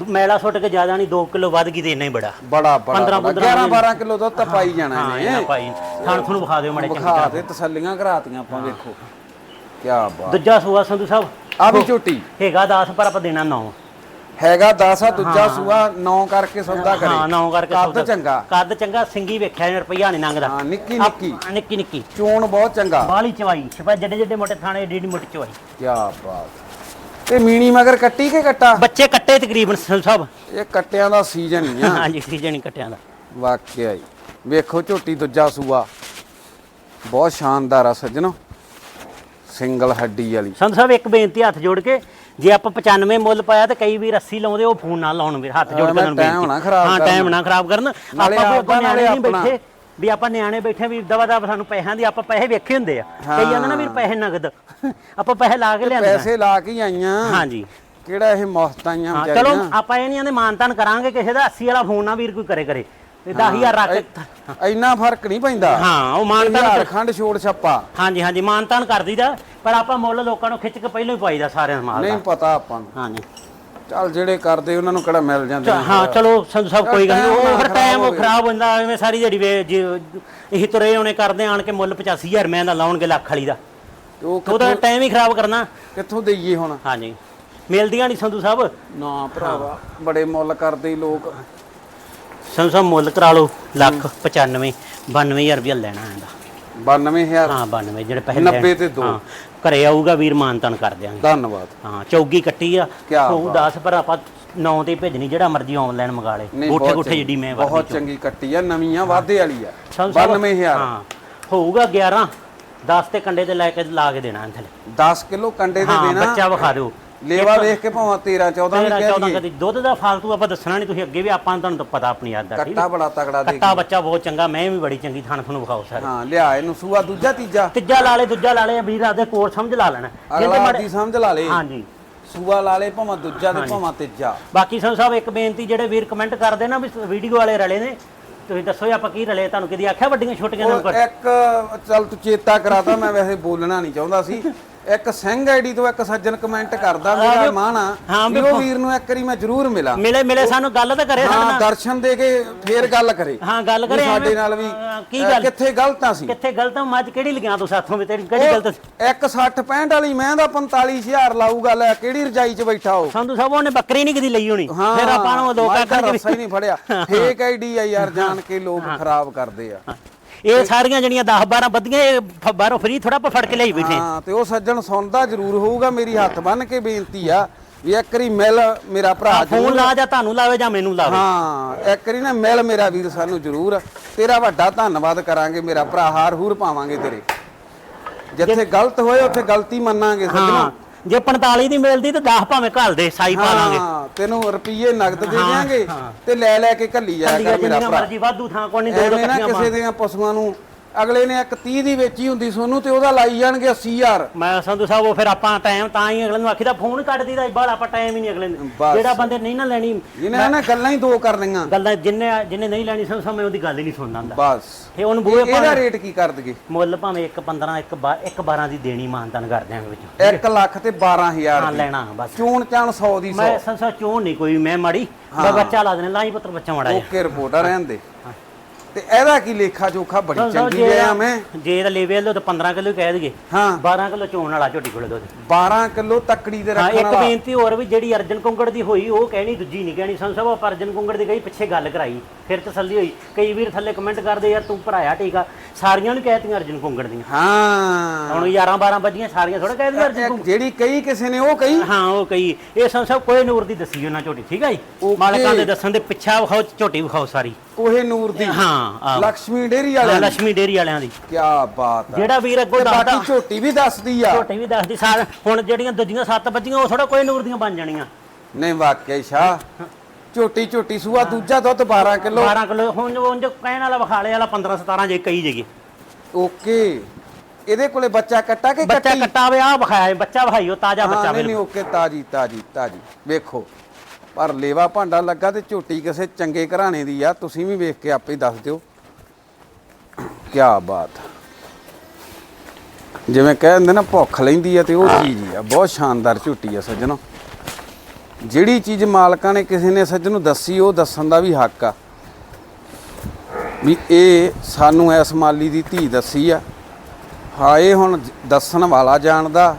S2: ਮੈਲਾ ਸੁੱਟ ਕੇ ਜ਼ਿਆਦਾ ਨਹੀਂ 2 ਕਿਲੋ ਵੱਧ ਗਈ ਤੇ ਇੰਨਾ ਹੀ ਬੜਾ।
S1: ਬੜਾ ਬੜਾ
S2: 15
S1: ਬੜਾ। 11 12 ਕਿਲੋ ਦੁੱਧ ਤਾਂ ਪਾਈ ਜਾਣਾ
S2: ਹਾਂ
S1: ਇਹਨੇ।
S2: ਇਹਨਾਂ ਭਾਈ ਥਾਣ ਤੁਹਾਨੂੰ ਵਿਖਾ ਦਿਓ ਮੜੇ ਚੰਗੀ
S1: ਵਿਖਾ
S2: ਤਰ੍ਹਾਂ।
S1: ਦੇ ਤਸੱਲੀਆਂ ਕਰਾਤੀਆਂ ਆਪਾਂ ਵੇਖੋ। ਕੀ ਬਾਤ।
S2: ਦੂਜਾ ਸੂਆ ਸੰਧੂ ਸਾਹਿਬ।
S1: ਆ ਵੀ ਝੋਟੀ।
S2: ਹੈਗਾ 10 ਪਰ ਆਪਾਂ ਦੇਣਾ 9
S1: ਹੈਗਾ 10 ਆ ਦੂਜਾ ਸੂਆ 9 ਕਰਕੇ ਸੌਦਾ ਕਰੇ।
S2: ਹਾਂ 9 ਕਰਕੇ
S1: ਕੱਦ
S2: ਸੌਦਾ-
S1: ਚੰਗਾ।
S2: ਕੱਦ ਚੰਗਾ ਸਿੰਗੀ ਵੇਖਿਆ ਨੀ, ਰੁਪਈਆ ਨਹੀਂ ਲੰਘਦਾ।
S1: ਹਾਂ ਨਿੱਕੀ ਨਿੱਕੀ।
S2: ਨਿੱਕੀ ਨਿੱਕੀ।
S1: ਚੋਣ ਬਹੁਤ ਚੰਗਾ।
S2: ਬਾਲੀ ਚਵਾਈ। ਛਪਾ ਜੱਡੇ ਜੱਡੇ ਮੋਟੇ ਥਾਣੇ ਏਡੀ ਏਡੀ ਮੋਟੀ ਚਵਾਈ।
S1: ਕੀ ਬਾਤ। ਤੇ ਮੀਣੀ ਮਗਰ ਕੱਟੀ ਕੇ ਕੱਟਾ?
S2: ਬੱਚੇ ਕੱਟੇ ਤਕਰੀਬਨ ਸਾਹਿਬ।
S1: ਇਹ ਕੱਟਿਆਂ ਦਾ ਸੀਜ਼ਨ ਹੀ ਆ।
S2: ਹਾਂਜੀ ਸੀਜਨ ਹੀ ਕੱਟਿਆਂ ਦਾ।
S1: ਵਾਕਿਆ ਹੀ। ਵੇਖੋ ਝੋਟੀ ਦੂਜਾ ਸੂਆ। ਬਹੁਤ ਸ਼ਾਨਦਾਰ ਆ ਸੱਜਣੋ। ਸਿੰਗਲ ਹੱਡੀ ਵਾਲੀ।
S2: ਸੰਧੂ ਸਾਹਿਬ ਇੱਕ ਬੇਨਤੀ ਹੱਥ ਜੋੜ ਕੇ ਜੇ ਆਪਾਂ 95 ਮੁੱਲ ਪਾਇਆ ਤੇ ਕਈ ਵੀਰ 80 ਲਾਉਂਦੇ ਉਹ ਫੋਨ ਨਾ ਲਾਉਣ ਵੀਰ ਹੱਥ ਜੋੜ ਕੇ ਉਹਨਾਂ ਨੂੰ
S1: ਨਾ ਖਰਾਬ
S2: ਹਾਂ। ਟਾਈਮ ਨਾ ਖਰਾਬ ਕਰਨ। ਆਪਾਂ
S1: ਨਾਲੇ
S2: ਕੋਈ ਅੱਗੋਂ ਨਿਆਣੇ
S1: ਨਾਲੇ
S2: ਨਹੀਂ। ਬੈਠੇ ਵੀ ਆਪਾਂ ਨਿਆਣੇ ਬੈਠੇ ਵੀ ਦਵਾ ਦਵਾ ਸਾਨੂੰ ਪੈਸਿਆਂ ਦੀ ਆਪਾਂ ਪੈਸੇ ਵੇਖੇ ਹੁੰਦੇ ਆ। ਕਈ ਜਾਂਦੇ ਨਾ ਵੀਰ ਪੈਸੇ ਨਗਦ। ਆਪਾਂ ਪੈਸੇ ਲਾ ਕੇ ਲਿਆਂਦੇ
S1: ਪੈਸੇ ਲਾ ਕੇ ਹੀ ਆਈਆਂ।
S2: ਹਾਂਜੀ।
S1: ਕਿਹੜਾ ਇਹ ਆਈਆਂ
S2: ਹਾਂ ਚਲੋ ਆਪਾਂ ਇਹ ਨਹੀਂ ਆਂਦੇ ਮਾਨਤਾਨ ਕਰਾਂਗੇ ਕਿਸੇ ਦਾ 80 ਵਾਲਾ ਫੋਨ ਨਾ ਵੀਰ ਕੋਈ ਕਰੇ ਕਰੇ ਤੇ 10000 ਰੱਖ
S1: ਇੰਨਾ ਫ਼ਰਕ ਨਹੀਂ ਪੈਂਦਾ।
S2: ਹਾਂ ਉਹ ਮਾਨਤਾਨ
S1: ਖੰਡ ਛੋੜ ਛੱਪਾ।
S2: ਹਾਂਜੀ ਹਾਂਜੀ ਮਾਨਤਾਨ ਕਰ ਦਈਦਾ ਪਰ ਆਪਾਂ ਮੁੱਲ ਲੋਕਾਂ ਨੂੰ ਖਿੱਚ ਕੇ ਪਹਿਲਾਂ ਹੀ ਪਾਈਦਾ ਸਾਰਿਆਂ ਦਾ ਮਾਲ
S1: ਨਹੀਂ ਪਤਾ ਆਪਾਂ ਨੂੰ।
S2: ਹਾਂਜੀ।
S1: ਚੱਲ ਜਿਹੜੇ ਕਰਦੇ ਉਹਨਾਂ ਨੂੰ ਕਿਹੜਾ ਮਿਲ ਜਾਂਦੇ।
S2: ਹਾਂ ਚਲੋ ਸਾਹਿਬ ਕੋਈ ਗੱਲ ਨਹੀਂ। ਉਹ ਫਿਰ ਟਾਈਮ ਉਹ। ਖਰਾਬ ਹੁੰਦਾ ਐਵੇਂ ਸਾਰੀ ਜਿਹੜੀ ਵੇ ਇਹੀ ਤੁਰੇ ਹੋਣੇ ਕਰਦੇ ਆਣ ਕੇ ਮੁੱਲ 85000 ਮੈਂ ਦਾ ਲਾਉਣਗੇ ਲੱਖ ਵਾਲੀ ਦਾ। ਉਹਦਾ ਟਾਈਮ ਹੀ ਖਰਾਬ ਕਰਨਾ।
S1: ਕਿੱਥੋਂ ਦੇਈਏ ਹੁਣ?
S2: ਹਾਂਜੀ। ਮਿਲਦੀਆਂ ਨਹੀਂ ਸੰਧੂ ਸਾਹਿਬ।
S1: ਨਾ ਭਰਾਵਾ ਬੜੇ ਮੁੱਲ ਕਰਦੇ ਲੋਕ।
S2: ਸਾਹਿਬ ਮੁੱਲ ਕਰਾ ਲਓ ਲੱਖ 95 92000 ਰੁਪਇਆ ਲੈਣਾ ਇਹਦਾ।
S1: 92000
S2: ਹਾਂ 92 ਜਿਹੜੇ ਪੈਸੇ
S1: 90 ਤੇ ਦੋ।
S2: ਹਾਂ ਘਰੇ ਆਊਗਾ ਵੀਰ ਮਾਨਤਨ ਕਰ ਦਿਆਂਗੇ।
S1: ਧੰਨਵਾਦ।
S2: ਹਾਂ ਚੌਗੀ ਕੱਟੀ ਆ।
S1: ਬਾਤ।
S2: 10 ਪਰ ਆਪਾਂ 9 ਤੇ ਭੇਜਣੀ ਜਿਹੜਾ ਮਰਜ਼ੀ ਆਨਲਾਈਨ ਮੰਗਾ ਲੇ। ਗੋਠੇ ਗੋਠੇ ਜਿੱਡੀ ਮੈਂ
S1: ਬਹੁਤ ਚੰਗੀ ਕੱਟੀ ਆ ਨਵੀਆਂ ਵਾਧੇ ਵਾਲੀ ਆ।
S2: ਸੰਧੂ ਸਾਹਿਬ,
S1: 92000
S2: ਹਾਂ ਹੋਊਗਾ 11 10 ਤੇ ਕੰਡੇ ਤੇ ਲੈ ਕੇ ਲਾ ਕੇ ਦੇਣਾ ਥਲੇ।
S1: 10 ਕਿਲੋ ਕੰਡੇ ਤੇ
S2: ਹਾਂ
S1: ਦੇਣਾ।
S2: ਬੱਚਾ ਵਿਖਾ ਦਿਓ।
S1: ਲੇਵਾ ਵੇਖ ਕੇ ਭਾਵੇਂ 13 14 ਵੀ
S2: 13
S1: ਕਹਿ
S2: 14
S1: ਦਈਏ
S2: ਕਦੀ ਦੁੱਧ ਦਾ ਫਾਲਤੂ ਆਪਾਂ ਦੱਸਣਾ ਨਹੀਂ ਤੁਸੀਂ ਅੱਗੇ ਵੀ ਆਪਾਂ ਨੂੰ ਤੁਹਾਨੂੰ ਤਾਂ ਪਤਾ ਆਪਣੀ ਯਾਦ ਦਾ ਠੀਕ
S1: ਕੱਟਾ ਬੜਾ ਤਗੜਾ ਦੇ
S2: ਕੱਟਾ ਬੱਚਾ ਬਹੁਤ ਚੰਗਾ ਮੈਂ ਵੀ ਬੜੀ ਚੰਗੀ ਥਾਣ ਤੁਹਾਨੂੰ ਵਿਖਾਓ ਸਾਰੇ।
S1: ਹਾਂ ਲਿਆ ਇਹਨੂੰ ਸੂਆ ਦੂਜਾ ਤੀਜਾ।
S2: ਤੀਜਾ ਲਾ ਲੇ ਦੂਜਾ ਲਾ ਲੇ ਵੀਰ ਆਦੇ ਕੋਲ ਸਮਝ ਲਾ ਲੈਣਾ।
S1: ਅਗਲਾ ਆਦੀ ਸਮਝ ਲਾ ਲੇ।
S2: ਹਾਂਜੀ।
S1: ਸੂਆ ਲਾ ਲੇ ਭਾਵੇਂ ਦੂਜਾ ਤੇ ਭਾਵੇਂ ਤੀਜਾ।
S2: ਬਾਕੀ ਸੰਧੂ ਸਾਹਿਬ ਇੱਕ ਬੇਨਤੀ ਜਿਹੜੇ ਵੀਰ ਕਮੈਂਟ ਕਰਦੇ ਨਾ ਵੀ ਵੀਡੀਓ ਵਾਲੇ ਰਲੇ ਨੇ ਤੁਸੀਂ ਦੱਸੋ ਜੀ ਆਪਾਂ ਕੀ ਰਲੇ ਤੁਹਾਨੂੰ ਕਦੀ ਆਖਿਆ ਵੱਡੀਆਂ ਛੋਟੀਆਂ
S1: ਉਹ
S2: ਨੰਬਰ
S1: ਇੱਕ ਚੱਲ ਤੂੰ ਚੇਤਾ ਕਰਾਤਾ ਮੈਂ ਵੈਸੇ ਬੋਲਣਾ ਨਹੀਂ ਚਾਹੁੰਦਾ ਸੀ। ਇੱਕ ਸਿੰਘ ਆਈਡੀ ਤੋਂ ਇੱਕ ਸੱਜਣ ਕਮੈਂਟ ਕਰਦਾ ਮੇਰਾ ਮਾਣ ਆ। ਵੀ ਉਹ ਵੀਰ ਨੂੰ ਇੱਕ ਵਾਰੀ ਮੈਂ ਜ਼ਰੂਰ ਮਿਲਾਂ।
S2: ਮਿਲੇ ਮਿਲੇ ਸਾਨੂੰ ਗੱਲ ਤਾਂ ਕਰੇ ਸਾਡੇ
S1: ਹਾਂ
S2: ਨਾਲ।
S1: ਦਰਸ਼ਨ ਦੇ ਕੇ ਫੇਰ ਗੱਲ ਕਰੇ।
S2: ਹਾਂ ਗੱਲ
S1: ਵੀ
S2: ਕਰੇ
S1: ਸਾਡੇ ਨਾਲ ਵੀ
S2: ਕੀ
S1: ਅਹ,
S2: ਗੱਲ
S1: ਕਿੱਥੇ ਗਲਤਾਂ ਸੀ?
S2: ਕਿੱਥੇ ਗਲਤ ਆ? ਮੱਝ ਕਿਹੜੀ ਲਗਿਆ ਤੂੰ ਸਾਥੋਂ ਵੀ ਤੇਰੀ? ਕਿਹੜੀ ਗਲਤ ਸੀ?
S1: ਇੱਕ 60 65 ਵਾਲੀ ਮੈਂ ਦਾ 45000 ਲਾਊਗਾ ਲੈ ਕਿਹੜੀ ਰਜਾਈ 'ਚ ਬੈਠਾ ਹੋ
S2: ਸੰਧੂ ਸਾਹਿਬ ਉਹਨੇ ਬੱਕਰੀ ਨਹੀਂ ਕਦੀ ਲਈ ਹੋਣੀ। ਫਿਰ ਆਪਾਂ ਨੂੰ ਲੋਕ
S1: ਮੈਂ ਤਾਂ
S2: ਆਖਣਗੇ
S1: ਰੱਸਾ ਹੀ ਨਹੀਂ ਫੜਿਆ। ਫੇਕ ਆਈਡੀ ਆ ਯਾਰ ਜਾਣ ਕੇ ਲੋਕ ਖਰਾਬ ਕਰਦੇ ਆ।
S2: ਇਹ ਸਾਰੀਆਂ ਜਿਹੜੀਆਂ 10 12 ਬੱਦੀਆਂ ਇਹ ਫ- ਬਾਹਰੋਂ ਫਰੀ ਥੋੜਾ ਆਪਾਂ ਫੜ ਕੇ ਲਈ ਬੈਠੇ
S1: ਹਾਂ। ਤੇ ਉਹ ਸੱਜਣ ਸੁਣਦਾ ਜ਼ਰੂਰ ਹੋਊਗਾ ਮੇਰੀ ਹੱਥ ਬੰਨ ਕੇ ਬੇਨਤੀ ਆ ਵੀ ਇੱਕ ਵਾਰੀ ਮਿਲ ਮੇਰਾ ਭਰਾ
S2: ਫੋਨ ਲਾ ਜਾਂ ਤੁਹਾਨੂੰ ਲਾਵੇ ਜਾਂ ਮੈਨੂੰ ਲਾਵੇ।
S1: ਹਾਂ ਇੱਕ ਵਾਰੀ ਨਾ ਮਿਲ ਮੇਰਾ ਵੀਰ ਸਾਨੂੰ ਜ਼ਰੂਰ। ਤੇਰਾ ਵੱਡਾ ਧੰਨਵਾਦ ਕਰਾਂਗੇ ਮੇਰਾ ਭਰਾ ਹਾਰ ਹੂਰ ਪਾਵਾਂਗੇ ਤੇਰੇ। ਜਿੱਥੇ ਗਲਤ ਹੋਏ ਉੱਥੇ ਗਲਤੀ ਮੰਨਾਂਗੇ
S2: ਹਾਂ
S1: ਸੱਜਣਾ
S2: ਜੇ 45 ਦੀ ਮਿਲਦੀ ਤਾਂ 10 ਭਾਵੇਂ ਘੱਲ ਦੇ ਸਾਈ ਪਾ ਲਾਂਗੇ।
S1: ਹਾਂ ਤੈਨੂੰ ਰੁਪਈਏ ਨਗਦ ਦੇ
S2: ਹਾਂ।
S1: ਤੇ ਲੈ ਲੈ ਕੇ ਘੱਲੀ ਜਾਇਆ ਕਰ ਮੇਰਾ ਭਰਾ।
S2: ਮਰਜ਼ੀ ਵਾਧੂ ਥਾਂ ਕੋਈ ਨਹੀਂ ਦੋ
S1: ਨਾ ਕਿਸੇ ਦੀਆਂ ਪਸ਼ੂਆਂ ਨੂੰ ਅਗਲੇ ਨੇ ਇੱਕ 30 ਦੀ ਵੇਚੀ ਹੁੰਦੀ ਸੋਨੂੰ ਤੇ ਉਹਦਾ ਲਾਈ ਜਾਣਗੇ 80000
S2: ਮੈਂ ਸੰਧੂ ਸਾਹਿਬ ਉਹ ਫਿਰ ਆਪਾਂ ਟਾਈਮ ਤਾਂ ਹੀ ਅਗਲੇ ਨੂੰ ਆਖੀਦਾ ਫੋਨ ਕੱਟ ਦੀਦਾ ਬਾਹਰ ਆਪਾਂ ਟਾਈਮ ਹੀ ਨਹੀਂ ਅਗਲੇ ਨੂੰ।
S1: ਬਸ।
S2: ਜਿਹੜਾ ਬੰਦੇ ਨਹੀਂ ਨਾ ਲੈਣੀ
S1: ਜਿਹਨੇ ਨਾ ਗੱਲਾਂ ਹੀ ਦੋ ਕਰਨੀਆਂ
S2: ਗੱਲਾਂ ਜਿੰਨੇ ਜਿੰਨੇ ਨਹੀਂ ਲੈਣੀ ਸੰਧੂ ਸਾਹਿਬ ਮੈਂ ਉਹਦੀ ਗੱਲ ਹੀ ਨਹੀਂ ਸੁਣਦਾ ਹੁੰਦਾ
S1: ਬਸ।
S2: ਤੇ ਉਹਨੂੰ ਬੂਹੇ
S1: ਇਹਦਾ
S2: ਭਾਵੇਂ
S1: ਰੇਟ ਕੀ ਕਰ ਦਗੇ
S2: ਮੁੱਲ ਭਾਵੇਂ 1 15 1 1 12 ਦੀ ਦੇਣੀ ਮਾਨਤਨ ਕਰ ਦਿਆਂਗੇ ਵਿੱਚੋਂ।
S1: 1 ਲੱਖ ਤੇ 12000
S2: ਹਾਂ
S1: ਦੀ।
S2: ਲੈਣਾ ਬਸ।
S1: ਚੂਣ ਚਾਣ 100 ਦੀ 100
S2: ਮੈਂ ਸੰਸਾ ਚੋਣ ਨਹੀਂ ਕੋਈ ਮੈਂ ਮਾੜੀ। ਮੈਂ ਬੱਚਾ ਲਾ ਦੇਣਾ ਲਾਈ ਪੁੱਤਰ ਬੱਚਾ ਮਾੜਾ ਜਿਹਾ।
S1: ਓਕੇ ਰਿਪੋਰਟ ਆ ਰਹਿਣ ਦੇ। ਤੇ ਇਹਦਾ ਕੀ ਲੇਖਾ ਜੋਖਾ ਬੜੀ ਚੰਗੀ ਲਿਆ ਮੈਂ।
S2: ਜੇ ਤਾਂ ਲੈਵੇ ਲੋ ਤਾਂ 15 ਕਿਲੋ ਕਹਿ ਦਈਏ।
S1: ਹਾਂ।
S2: 12 ਕਿਲੋ ਚੋਣ ਵਾਲਾ ਝੋਟੀ ਕੋਲੇ ਦੁੱਧ
S1: 12 ਕਿਲੋ ਤੱਕੜੀ ਦੇ ਰੱਖਣ
S2: ਇੱਕ
S1: ਵਾਲਾ।
S2: ਬੇਨਤੀ ਹੋਰ ਵੀ ਜਿਹੜੀ ਅਰਜਨ ਕੁੰਗੜ ਦੀ ਹੋਈ ਉਹ ਕਹਿਣੀ ਦੂਜੀ ਨਹੀਂ ਕਹਿਣੀ। ਸੰਸਬ ਆਪਾਂ ਅਰਜਨ ਕੁੰਗੜ ਦੀ ਗਈ ਪਿੱਛੇ ਗੱਲ ਕਰਾਈ। ਫਿਰ ਤਸੱਲੀ ਹੋਈ। ਕਈ ਵੀਰ ਥੱਲੇ ਕਮੈਂਟ ਕਰਦੇ ਯਾਰ ਤੂੰ ਭਰਾਇਆ ਟੀਕਾ ਸਾਰੀਆਂ ਨੂੰ ਕਹਿਤੀਆਂ ਅਰਜਨ ਕੁੰਗੜ ਦੀਆਂ।
S1: ਹਾਂ।
S2: ਹੁਣ 11 12 ਵੱਜੀਆਂ ਸਾਰੀਆਂ ਥੋੜਾ ਕਹਿ ਦਿੰਦੇ ਅਰਜਨ
S1: ਇੱਕ ਜਿਹੜੀ ਕਈ ਕਿਸੇ ਨੇ ਉਹ ਕਹੀ।
S2: ਹਾਂ ਉਹ ਕਈ ਇਹ ਸੰਸਬ ਕੋਈ ਨੂਰ ਦੀ ਦੱਸੀ ਉਹਨਾਂ ਝੋਟੀ ਠੀਕ ਹੈ ਜੀ. ਮਾਲਕਾਂ ਦੇ ਦੱਸਣ ਦੇ ਪਿੱਛਾ ਵਿਖਾਓ ਝੋਟੀ ਵਿਖਾਓ ਸਾਰੀ।
S1: ਕੋਹੇ ਨੂਰ ਦੀ।
S2: ਹਾਂ
S1: ਲక్ష్ਮੀ ਡੇਰੀ ਹਾਂ,
S2: ਲక్ష్ਮੀ ਡੇਰੀ ਵਾਲਿਆਂ ਦੀ।
S1: ਕੀ ਬਾਤ ਹੈ
S2: ਜਿਹੜਾ ਵੀਰ ਅੱਗੋਂ
S1: ਤੇ ਬਾਕੀ ਝੋਟੀ ਵੀ ਦੱਸਦੀ ਆ।
S2: ਝੋਟੇ ਵੀ ਦੱਸਦੀ ਸਾਰ ਹੁਣ ਜਿਹੜੀਆਂ ਦੂਜੀਆਂ ਸੱਤ ਬੱਜੀਆਂ ਉਹ ਥੋੜਾ ਕੋਈ ਨੂਰ ਦੀਆਂ ਬਣ ਜਾਣੀਆਂ।
S1: ਨਹੀਂ ਵਾਕਿਆ ਸ਼ਾ ਝੋਟੀ ਝੋਟੀ ਸੂਆ ਦੂਜਾ ਦੁੱਧ 12 ਕਿਲੋ।
S2: 12 ਕਿਲੋ। ਹੁਣ ਉਂਝ ਕਹਿਣ ਵਾਲਾ ਵਿਖਾਲੇ ਵਾਲਾ 15 17 ਜੇ ਕਈ ਜਗੀ
S1: ਓਕੇ। ਇਹਦੇ ਕੋਲੇ ਬੱਚਾ ਕੱਟਾ ਕਿ
S2: ਬੱਚਾ
S1: ਕੱਟਾ?
S2: ਵੇ ਆ ਵਿਖਾਇਆ ਬੱਚਾ ਵਿਖਾਈ ਤਾਜ਼ਾ ਬੱਚਾ
S1: ਹਾਂ, ਨਹੀਂ ਓਕੇ ਤਾਜੀ ਤਾਜੀ ਤਾਜੀ। ਵੇਖੋ। ਪਰ ਲੇਵਾ ਭਾਂਡਾ ਲੱਗਾ ਤੇ ਝੋਟੀ ਕਿਸੇ ਚੰਗੇ ਘਰਾਣੇ ਦੀ ਆ, ਤੁਸੀਂ ਵੀ ਵੇਖ ਕੇ ਆਪੇ ਦੱਸ ਦਿਓ। ਕੀ ਬਾਤ। ਆ। ਜਿਵੇਂ ਕਹਿੰਦੇ ਨਾ, ਭੁੱਖ ਲੈਂਦੀ ਆ ਤੇ ਉਹ ਚੀਜ਼ ਹੀ ਆ। ਬਹੁਤ ਸ਼ਾਨਦਾਰ ਝੋਟੀ ਆ ਸੱਜਣੋ। ਜਿਹੜੀ ਚੀਜ਼ ਮਾਲਕਾਂ ਨੇ ਕਿਸੇ ਨੇ ਸੱਜਣ ਨੂੰ ਦੱਸੀ, ਉਹ ਦੱਸਣ ਦਾ ਵੀ ਹੱਕ ਆ। ਵੀ ਇਹ ਸਾਨੂੰ ਇਸ ਮਾਲੀ ਦੀ ਧੀ ਦੱਸੀ ਆ। ਹਾਂ ਇਹ ਹੁਣ ਦੱਸਣ ਵਾਲਾ ਜਾਣਦਾ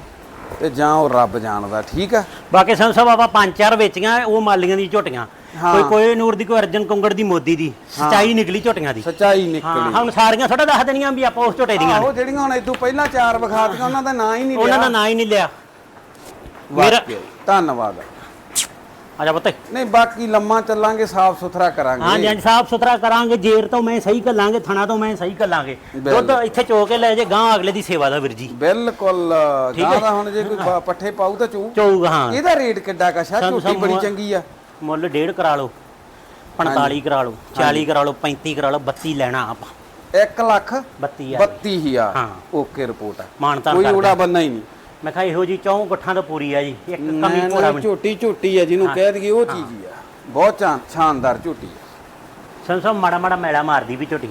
S1: ਤੇ ਜਾਂ ਉਹ ਰੱਬ ਜਾਣਦਾ ਠੀਕ ਆ?
S2: ਬਾਕੀ ਸੰਤ ਸਾਹਿਬ ਆਪਾਂ ਪੰਜ ਚਾਰ ਵੇਚੀਆਂ ਉਹ ਮਾਲੀਆਂ ਦੀ ਝੋਟੀਆਂ।
S1: ਹਾਂ।
S2: ਕੋਈ ਕੋਈ ਨੂਰ ਦੀ ਕੋਈ ਅਰਜਨ ਕੁੰਗੜ ਦੀ ਮੋਦੀ ਦੀ। ਸਚਾਈ ਨਿਕਲੀ ਝੋਟੀਆਂ ਦੀ।
S1: ਸਚਾਈ
S2: ਹਾਂ
S1: ਨਿਕਲੀ।
S2: ਹੁਣ ਸਾਰੀਆਂ ਥੋੜਾ ਦੱਸ ਦੇਣੀਆਂ ਵੀ ਆਪਾਂ ਉਸ ਝੋਟੇ ਦੀਆਂ।
S1: ਆਹੋ ਜਿਹੜੀਆਂ ਹੁਣ ਇਦੋਂ ਪਹਿਲਾਂ ਚਾਰ ਵਿਖਾਤੀਆਂ ਉਹਨਾਂ ਦਾ ਨਾਂ ਹੀ ਨਹੀਂ
S2: ਉਹਨਾਂ
S1: ਲਿਆ।
S2: ਦਾ ਨਾਂ ਹੀ ਨਹੀਂ ਲਿਆ। ਮੇਰਾ
S1: ਹੀ। ਧੰਨਵਾਦ।
S2: ਆ ਜਾ ਪੁੱਤ।
S1: ਨਹੀਂ ਬਾਕੀ ਲੰਮਾ ਚੱਲਾਂਗੇ ਸਾਫ਼ ਸੁਥਰਾ ਕਰਾਂਗੇ।
S2: ਹਾਂ ਜੀ ਸਾਫ਼ ਸੁਥਰਾ ਕਰਾਂਗੇ ਜੇਰ ਤੋਂ ਮੈਂ ਸਹੀ ਕੱਲਾਂਗੇ ਥਣਾ ਤੋਂ ਮੈਂ ਸਹੀ
S1: ਬਿਲਕੁਲ।
S2: ਦੁੱਧ ਇੱਥੇ ਚੋ ਕੇ ਲੈ ਜੇ ਗਾਂ ਅਗਲੇ ਦੀ ਸੇਵਾ ਦਾ ਵੀਰ ਜੀ।
S1: ਬਿਲਕੁਲ ਗਾਂ। ਦਾ ਹੁਣ ਜੇ ਕੋਈ ਪੱਠੇ ਪਾਉ ਤਾਂ ਚੂ।
S2: ਚੋਊਗਾ ਹਾਂ।
S1: ਇਹਦਾ ਰੇਟ ਕਿੱਡਾ ਕਸ਼ਾ ਝੋਟੀ ਬੜੀ ਚੰਗੀ ਆ।
S2: ਮੁੱਲ ਡੇਢ ਕਰਾ ਲਓ 45 ਕਰਾ ਲਓ 40 ਕਰਾ ਲਓ 35 ਕਰਾ ਲਓ 32 ਲੈਣਾ ਆਪਾਂ।
S1: 1 ਲੱਖ
S2: 32 ਆ
S1: 32000
S2: ਹਾਂ।
S1: ਓਕੇ ਰਿਪੋਰਟ ਆ।
S2: ਮਾਨਤਾ
S1: ਕੋਈ ਉੜਾ ਬੰਨਾ ਹੀ ਨਹੀਂ।
S2: ਮੈਂ ਕਿਹਾ ਇਹੋ ਜੀ ਚੌਂ ਗੁੱਠਾਂ ਤੋਂ ਪੂਰੀ ਆ ਜੀ ਇੱਕ ਕਮੀ ਭੋਰਾ
S1: ਨਹੀਂ, ਝੋਟੀ ਝੋਟੀ ਆ ਜਿਹਨੂੰ ਕਹਿ ਦਈਏ ਉਹ ਚੀਜ਼ ਹੀ। ਆ। ਬਹੁਤ ਸ਼ਾਨ- ਸ਼ਾਨਦਾਰ ਝੋਟੀ ਆ।
S2: ਸੰਸੋ ਮਾੜਾ ਮਾੜਾ ਮੈਲਾ ਮਾਰਦੀ ਵੀ ਝੋਟੀ।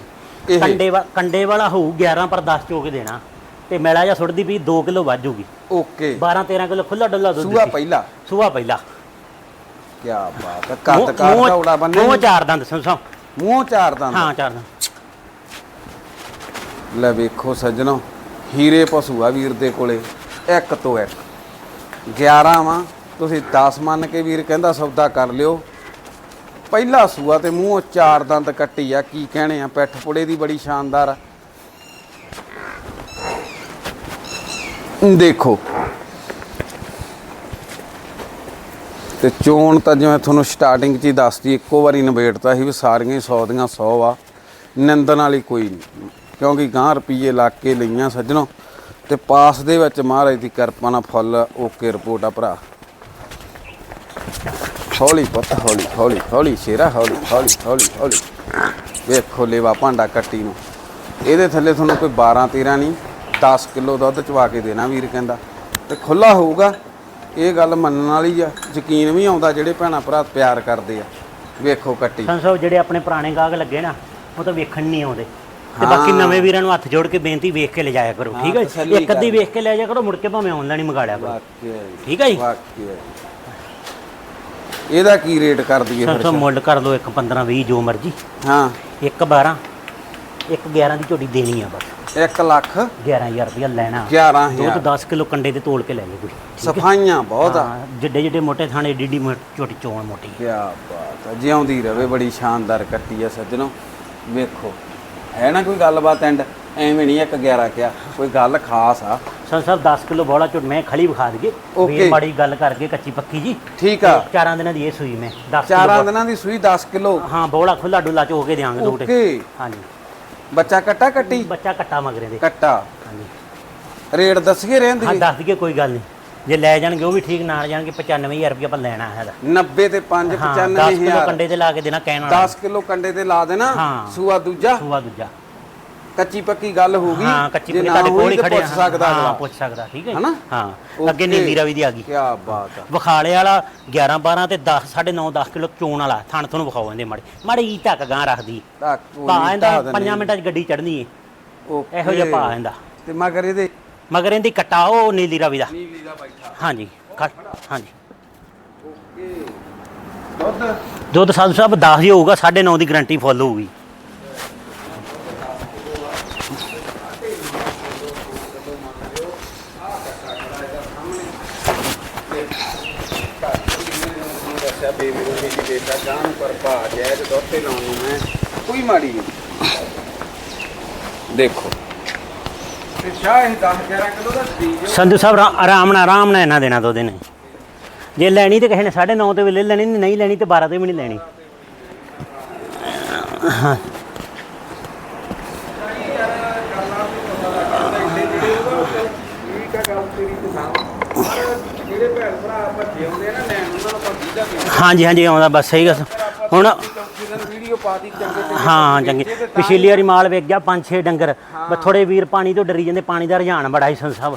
S2: ਕੰਡੇ ਕੰਡੇ ਵਾਲਾ ਹੋਊ 11 ਪਰ 10 ਚੋ ਕੇ ਦੇਣਾ। ਤੇ ਮੈਲਾ ਜਾਂ ਸੁੱਟਦੀ ਵੀ 2 ਕਿਲੋ ਵੱਧ ਜੂਗੀ।
S1: ਓਕੇ।
S2: 12 13 ਕਿਲੋ ਖੁੱਲਾ ਡੁੱਲਾ ਦੁੱਧ
S1: ਸੂਆ। ਪਹਿਲਾ।
S2: ਸੂਆ ਪਹਿਲਾ।
S1: ਕੀ ਬਾਤ ਹੈ ਕੱਦ ਕਾਰ ਦਾ ਉੜਾ ਬੰਨੇ
S2: ਮੂੰਹ ਚਾਰ ਦੰਦ ਸੰਸੋ।
S1: ਮੂੰਹ ਚਾਰ ਦੰਦ।
S2: ਹਾਂ ਚਾਰ ਦੰਦ।
S1: ਲੈ ਵੇਖੋ ਸੱਜਣੋ ਹੀਰੇ ਪਸ਼ੂ ਆ ਵੀਰ ਦੇ ਕੋਲੇ। ਇੱਕ ਤੋਂ ਇੱਕ। 11 ਵਾ, ਤੁਸੀਂ 10 ਮੰਨ ਕੇ ਵੀਰ ਕਹਿੰਦਾ ਸੌਦਾ ਕਰ ਲਿਓ। ਪਹਿਲਾ ਸੂਆ ਤੇ ਮੂੰਹੋਂ ਚਾਰ ਦੰਦ ਕੱਟੀ ਆ, ਕੀ ਕਹਿਣੇ ਆ? ਪਿੱਠ ਪੁੜੇ ਦੀ ਬੜੀ ਸ਼ਾਨਦਾਰ ਆ। ਦੇਖੋ। ਤੇ ਚੋਣ ਤਾਂ ਜਿਵੇਂ ਤੁਹਾਨੂੰ ਸਟਾਰਟਿੰਗ 'ਚ ਹੀ ਦੱਸਦੀ ਇੱਕੋ ਵਾਰੀ ਨਿਬੇੜਤਾ ਸੀ ਵੀ ਸਾਰੀਆਂ ਹੀ 100 ਦੀਆਂ 100 ਆ। ਨਿੰਦਣ ਵਾਲੀ ਕੋਈ ਨਹੀਂ। ਕਿਉਂਕਿ ਗਾਂ ਰੁਪਈਏ ਲਾ ਕੇ ਲਈਆਂ ਸੱਜਣੋ। ਤੇ ਪਾਸ ਦੇ ਵਿੱਚ ਮਹਾਰਾਜ ਦੀ ਕਿਰਪਾ ਨਾਲ ਫੁੱਲ, ਓਕੇ ਰਿਪੋਰਟ ਆ ਭਰਾ। ਹੌਲੀ ਪੁੱਤ, ਹੌਲੀ ਹੌਲੀ ਹੌਲੀ ਸ਼ੇਰਾ, ਹੌਲੀ ਹੌਲੀ ਹੌਲੀ ਹੌਲੀ। ਵੇਖੋ ਲੇਵਾ ਭਾਂਡਾ ਕੱਟੀ ਨੂੰ। ਇਹਦੇ ਥੱਲੇ ਤੁਹਾਨੂੰ ਕੋਈ 12 13 ਨਹੀਂ 10 ਕਿਲੋ ਦੁੱਧ ਚਵਾ ਕੇ ਦੇਣਾ ਵੀਰ ਕਹਿੰਦਾ। ਤੇ ਖੁੱਲਾ ਹੋਊਗਾ, ਇਹ ਗੱਲ ਮੰਨਣ ਵਾਲੀ ਆ, ਯਕੀਨ ਵੀ ਆਉਂਦਾ ਜਿਹੜੇ ਭੈਣਾ ਭਰਾ ਪਿਆਰ ਕਰਦੇ ਆ। ਵੇਖੋ ਕੱਟੀ।
S2: ਸੰਸੋ, ਜਿਹੜੇ ਆਪਣੇ ਪੁਰਾਣੇ ਗਾਹਕ ਲੱਗੇ ਨਾ, ਉਹ ਤਾਂ ਵੇਖਣ ਨਹੀਂ ਆਉਂਦੇ। ਤੇ। ਬਾਕੀ ਨਵੇਂ ਵੀਰਾਂ ਨੂੰ ਹੱਥ ਜੋੜ ਕੇ ਬੇਨਤੀ ਵੇਖ ਕੇ ਲੈ ਜਾਇਆ ਕਰੋ ਠੀਕ ਹੈ
S1: ਤਸੱਲੀ
S2: ਇੱਕ ਅੱਧੀ
S1: ਕਰ।
S2: ਵੇਖ ਕੇ ਲੈ ਜਾਇਆ ਕਰੋ ਮੁੜ ਕੇ ਭਾਵੇਂ ਆਨਲਾਈਨ ਹੀ ਮੰਗਾ ਲਿਆ ਕਰੋ।
S1: ਵਾਕਿਆ ਜੀ,
S2: ਠੀਕ ਹੈ ਜੀ?
S1: ਵਾਕਿਆ ਜੀ। ਇਹਦਾ ਕੀ ਰੇਟ ਕਰ ਦਈਏ ਫਿਰ
S2: ਸੰਸੋ ਮੁੱਲ ਕਰ ਲਓ ਇੱਕ 15 20 ਜੋ ਮਰਜ਼ੀ।
S1: ਹਾਂ।
S2: ਇੱਕ 12 ਇੱਕ 11 ਦੀ ਝੋਟੀ ਦੇਣੀ ਆ ਬਸ।
S1: 1 ਲੱਖ
S2: 11000 ਰੁਪਇਆ ਲੈਣਾ।
S1: 11000
S2: ਦੁੱਧ 10 ਕਿਲੋ ਕੰਡੇ ਤੇ ਤੋਲ ਕੇ ਲੈ ਜਾਓ ਕੋਈ
S1: ਸਫਾਈਆਂ ਬਹੁਤ ਆ।
S2: ਹਾਂ, ਜਿੱਡੇ ਜਿੱਡੇ ਮੋਟੇ ਥਾਣੇ ਏਡੀ ਏਡੀ ਮੋ- ਝੋਟੀ ਚੋਣ ਮੋਟੀ
S1: ਕੀ ਬਾਤ ਹੈ ਜਿਉਂਦੀ ਰਵੇ ਬੜੀ ਸ਼ਾਨਦਾਰ ਕੱਟੀ ਆ ਸੱਜਣੋ। ਵੇਖੋ ਹੈ ਨਾ ਕੋਈ ਗੱਲਬਾਤ ਐਂਡ ਐਵੇਂ ਨਹੀਂ ਇੱਕ 11 ਕਿਆ ਕੋਈ ਗੱਲ ਖਾਸ ਆ।
S2: ਸਰ ਸਰ 10 ਕਿਲੋ ਬੋਲਾ ਝੋਟ ਮੈਂ ਖਲੀ ਵਿਖਾ ਦਈਏ।
S1: Okay.
S2: ਵੀ ਮਾੜੀ ਗੱਲ ਕਰਕੇ ਕੱਚੀ ਪੱਕੀ ਜੀ।
S1: ਠੀਕ ਆ।
S2: ਚਾਰਾਂ ਦਿਨਾਂ ਦੀ ਇਹ ਸੂਈ ਮੈਂ 10
S1: ਚਾਰਾਂ ਦਿਨਾਂ ਦੀ ਸੂਈ 10 ਕਿਲੋ।
S2: ਹਾਂ ਬੋਲਾ ਖੁੱਲਾ ਡੁੱਲਾ ਚ ਹੋ ਕੇ ਦਿਆਂਗੇ ਦੋ ਟੇ
S1: ਓਕੇ
S2: ਹਾਂਜੀ।
S1: ਬੱਚਾ ਕੱਟਾ ਕੱਟੀ?
S2: ਬੱਚਾ ਕੱਟਾ ਮਗਰੇ ਦੇ।
S1: ਕੱਟਾ।
S2: ਹਾਂਜੀ।
S1: ਰੇਟ ਦੱਸੀਏ
S2: ਹਾਂ
S1: ਰਹਿੰਦੀ
S2: ਦੱਸ ਦਈਏ ਕੋਈ ਗੱਲ ਨਹੀਂ। ਜੇ ਲੈ ਜਾਣਗੇ ਉਹ ਵੀ ਠੀਕ ਨਾਲ ਜਾਣਗੇ 95000 ਰੁਪਏ ਆਪਾਂ ਲੈਣਾ ਹੈ ਇਹਦਾ।
S1: 90 ਤੇ 5
S2: ਹਾਂ 10 ਕਿਲੋ
S1: 95000
S2: ਕੰਡੇ ਤੇ ਲਾ ਕੇ ਦੇਣਾ ਕਹਿਣ ਵਾਲਾ।
S1: 10 ਕਿਲੋ ਕੰਡੇ ਤੇ ਲਾ ਦੇਣਾ
S2: ਹਾਂ।
S1: ਸੂਆ ਦੂਜਾ।
S2: ਸੂਆ ਦੂਜਾ।
S1: ਕੱਚੀ ਪੱਕੀ ਗੱਲ ਹੋਊਗੀ
S2: ਹਾਂ ਕੱਚੀ
S1: ਜੇ
S2: ਪੱਕੀ
S1: ਨਾ
S2: ਤੁਹਾਡੇ ਕੋਲ
S1: ਹੋਈ
S2: ਹੀ
S1: ਤਾਂ
S2: ਖੜੇ
S1: ਪੁੱਛ ਸਕਦਾ
S2: ਹਾਂ
S1: ਅਗਲਾ
S2: ਪੁੱਛ ਸਕਦਾ ਠੀਕ ਹੈ
S1: ਹਨਾ?
S2: ਹਾਂ ਅੱਗੇ
S1: Okay.
S2: ਨੀਲੀ ਰਾਵੀ ਦੀ ਆ ਗਈ।
S1: ਕੀ ਬਾਤ ਆ।
S2: ਵਿਖਾਲੇ ਵਾਲਾ 11 12 ਤੇ 10 9.5 10 ਕਿਲੋ ਚੋਣ ਵਾਲਾ। ਥਣ ਤੁਹਾਨੂੰ ਵਿਖਾਓ ਇਹਦੇ ਮਾੜੇ। ਮਾੜੇ ਈ ਢੱਕ ਗਾਂ ਰੱਖਦੀ।
S1: ਤਾਂ ਕੋਈ
S2: ਭਾ
S1: ਨੀ
S2: ਇਹਦਾ
S1: ਢਾਹ ਦਿੰਦੇ
S2: 5 ਮਿੰਟਾਂ 'ਚ ਗੱਡੀ ਚੜਨੀ ਏ। ਇਹੋ ਜਿਹਾ ਭਾ ਇਹਦਾ।
S1: ਤੇ ਮਗਰ ਇਹਦੇ
S2: ਮਗਰ ਇਹਦੀ ਕਟਾਓ ਨੀਲੀ ਰਵੀ ਦਾ।
S1: ਨੀਲੀ ਦਾ
S2: ਹਾਂਜੀ ਹਾਂਜੀ।
S1: ਓਕੇ। ਦੁੱਧ?
S2: ਸਾਧੂ ਸਾਹਿਬ 10 ਹੀ ਹੋਊਗਾ 9.5 ਦੀ ਗਰੰਟੀ ਫੁੱਲ ਹੋਊਗੀ।
S1: ਦੇਖੋ। ਤੇ ਸ਼ਾਹ ਇਹ 10 11 ਕਿਲੋ ਦਾ ਬੀਜ
S2: ਸੰਧੂ ਸਾਹਿਬ ਰਾ- ਆਰਾਮ ਨਾਲ ਆਰਾਮ ਨਾਲ ਇਹਨਾਂ ਦੇਣਾ ਦੁੱਧ ਨੇ ਜੇ ਲੈਣੀ ਤੇ ਕਿਸੇ ਨੇ 9.5 ਤੇ ਵੀ ਲੈ ਲੈਣੀ ਨਹੀਂ ਲੈਣੀ ਤੇ 12 ਤੇ ਵੀ ਨਹੀਂ ਲੈਣੀ।
S1: ਠੀਕ ਆ ਗੱਲ ਤੇਰੀ ਕਿਸਾਨ ਜਿਹੜੇ ਭੈਣ ਭਰਾ ਭੱਜੇ ਆਉਂਦੇ ਆ ਨਾ ਲੈਣ ਉਹਨਾਂ ਨੂੰ ਭੱਜੀ ਦਾ ਵੀ
S2: ਹਾਂਜੀ ਹਾਂਜੀ ਆਉਂਦਾ ਬਸ ਸਹੀ ਗੱਲ। ਹੁਣ
S1: ਵੀਡੀਓ ਪਾ ਦੀ ਚੰਗੇ ਤੇ
S2: ਹਾਂ ਚੰਗੀ। ਪਿਛਲੀ ਵਾਰੀ ਮਾਲ ਵੇਚ ਗਿਆ ਪੰਜ ਛੇ ਡੰਗਰ। ਬਸ ਥੋੜੇ ਵੀਰ ਪਾਣੀ ਤੋਂ ਡਰੀ ਜਾਂਦੇ ਪਾਣੀ ਦਾ ਰੁਝਾਨ ਬੜਾ ਹੀ ਸਾਹਿਬ